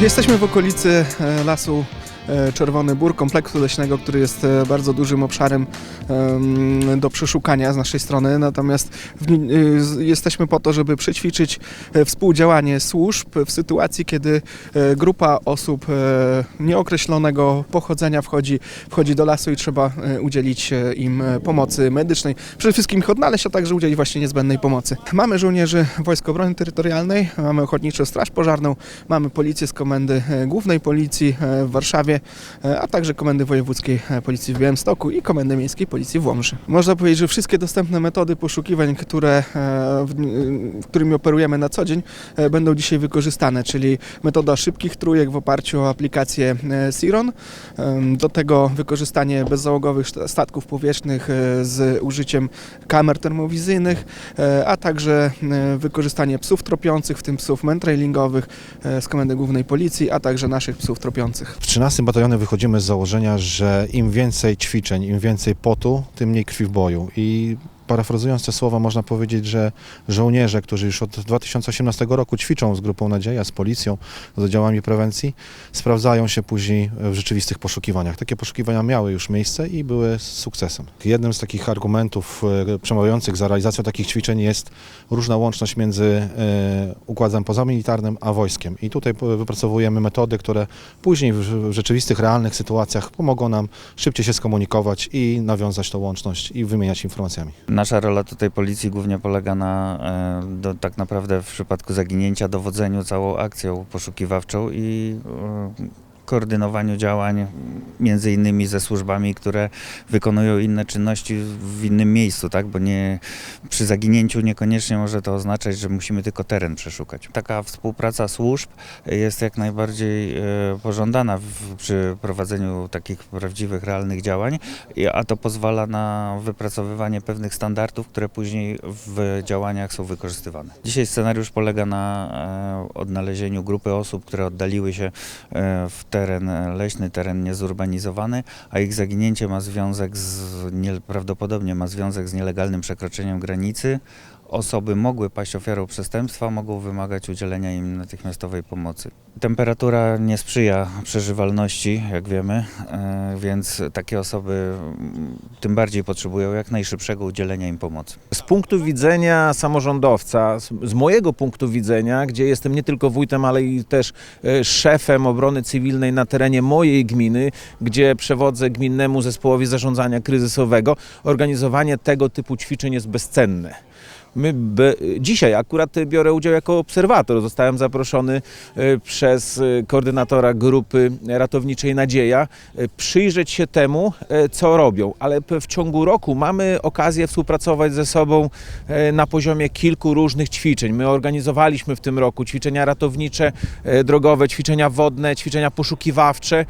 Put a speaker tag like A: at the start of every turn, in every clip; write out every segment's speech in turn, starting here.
A: Jesteśmy w okolicy e, lasu Czerwony Bór, kompleksu leśnego, który jest e, bardzo dużym obszarem em, do przeszukania z naszej strony. Natomiast z- jesteśmy po to, żeby przećwiczyć e, współdziałanie służb w sytuacji, kiedy e, grupa osób e, nieokreślonego pochodzenia wchodzi, wchodzi do lasu i trzeba e, udzielić e, im e, pomocy medycznej. Przede wszystkim ich odnaleźć, a także udzielić właśnie niezbędnej pomocy. Mamy żołnierzy Wojsk Obrony Terytorialnej, mamy Ochotniczą Straż Pożarną, mamy policję z Komendy e, Głównej Policji e, w Warszawie, e, a także Komendy Wojewódzkiej Policji w Białymstoku i Komendy Miejskiej Policji w Łomży. Można powiedzieć, że wszystkie dostępne metody poszukiwań, które, e, którymi operujemy na co dzień, e, będą dzisiaj wykorzystane, czyli metoda szybkich trójek w oparciu o aplikację Siron, do tego wykorzystanie bezzałogowych statków powietrznych z użyciem kamer termowizyjnych, a także wykorzystanie psów tropiących, w tym psów mentrailingowych z Komendy Głównej Policji, a także naszych psów tropiących.
B: W 13 batalionie wychodzimy z założenia, że im więcej ćwiczeń, im więcej potu, tym mniej krwi w boju. I parafrazując te słowa, można powiedzieć, że żołnierze, którzy już od 2018 roku ćwiczą z Grupą Nadzieja, z policją, z oddziałami prewencji, sprawdzają się później w rzeczywistych poszukiwaniach. Takie poszukiwania miały już miejsce i były z sukcesem. Jednym z takich argumentów e, przemawiających za realizacją takich ćwiczeń jest różna łączność między e, układem pozamilitarnym a wojskiem. I tutaj wypracowujemy metody, które później w rzeczywistych, realnych sytuacjach pomogą nam szybciej się skomunikować i nawiązać tą łączność i wymieniać informacjami.
C: Nasza rola tutaj policji głównie polega na e, do, tak naprawdę w przypadku zaginięcia dowodzeniu całą akcją poszukiwawczą i e, koordynowaniu działań między innymi ze służbami, które wykonują inne czynności w innym miejscu, tak? Bo nie, przy zaginięciu niekoniecznie może to oznaczać, że musimy tylko teren przeszukać. Taka współpraca służb jest jak najbardziej e, pożądana w, przy prowadzeniu takich prawdziwych, realnych działań, a to pozwala na wypracowywanie pewnych standardów, które później w działaniach są wykorzystywane. Dzisiaj scenariusz polega na e, odnalezieniu grupy osób, które oddaliły się e, w teren leśny, teren niezurbanizowany, a ich zaginięcie ma związek z, nie, prawdopodobnie ma związek z nielegalnym przekroczeniem granicy. Osoby mogły paść ofiarą przestępstwa, mogą wymagać udzielenia im natychmiastowej pomocy. Temperatura nie sprzyja przeżywalności, jak wiemy, e, więc takie osoby mm, tym bardziej potrzebują jak najszybszego udzielenia im pomocy.
D: Z punktu widzenia samorządowca, z, mojego punktu widzenia, gdzie jestem nie tylko wójtem, ale i też e, szefem obrony cywilnej na terenie mojej gminy, gdzie przewodzę gminnemu zespołowi zarządzania kryzysowego, organizowanie tego typu ćwiczeń jest bezcenne. My dzisiaj akurat biorę udział jako obserwator. Zostałem zaproszony e, przez e, koordynatora grupy ratowniczej Nadzieja e, przyjrzeć się temu, co robią, ale w ciągu roku mamy okazję współpracować ze sobą na poziomie kilku różnych ćwiczeń. My organizowaliśmy w tym roku ćwiczenia ratownicze, drogowe, ćwiczenia wodne, ćwiczenia poszukiwawcze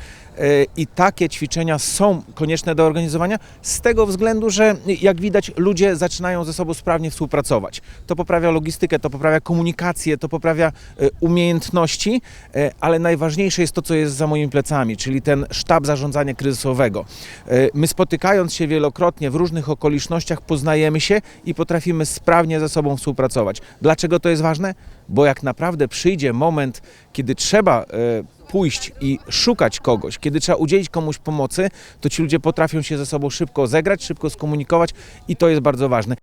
D: i takie ćwiczenia są konieczne do organizowania z tego względu, że jak widać ludzie zaczynają ze sobą sprawnie współpracować. To poprawia logistykę, to poprawia komunikację, to poprawia e, umiejętności, e, ale najważniejsze jest to, co jest za moimi plecami, czyli ten sztab zarządzania kryzysowego. E, My spotykając się wielokrotnie w różnych okolicznościach poznajemy się i potrafimy sprawnie ze sobą współpracować. Dlaczego to jest ważne? Bo jak naprawdę przyjdzie moment, kiedy trzeba e, pójść i szukać kogoś, kiedy trzeba udzielić komuś pomocy, to ci ludzie potrafią się ze sobą szybko zegrać, szybko skomunikować i to jest bardzo ważne.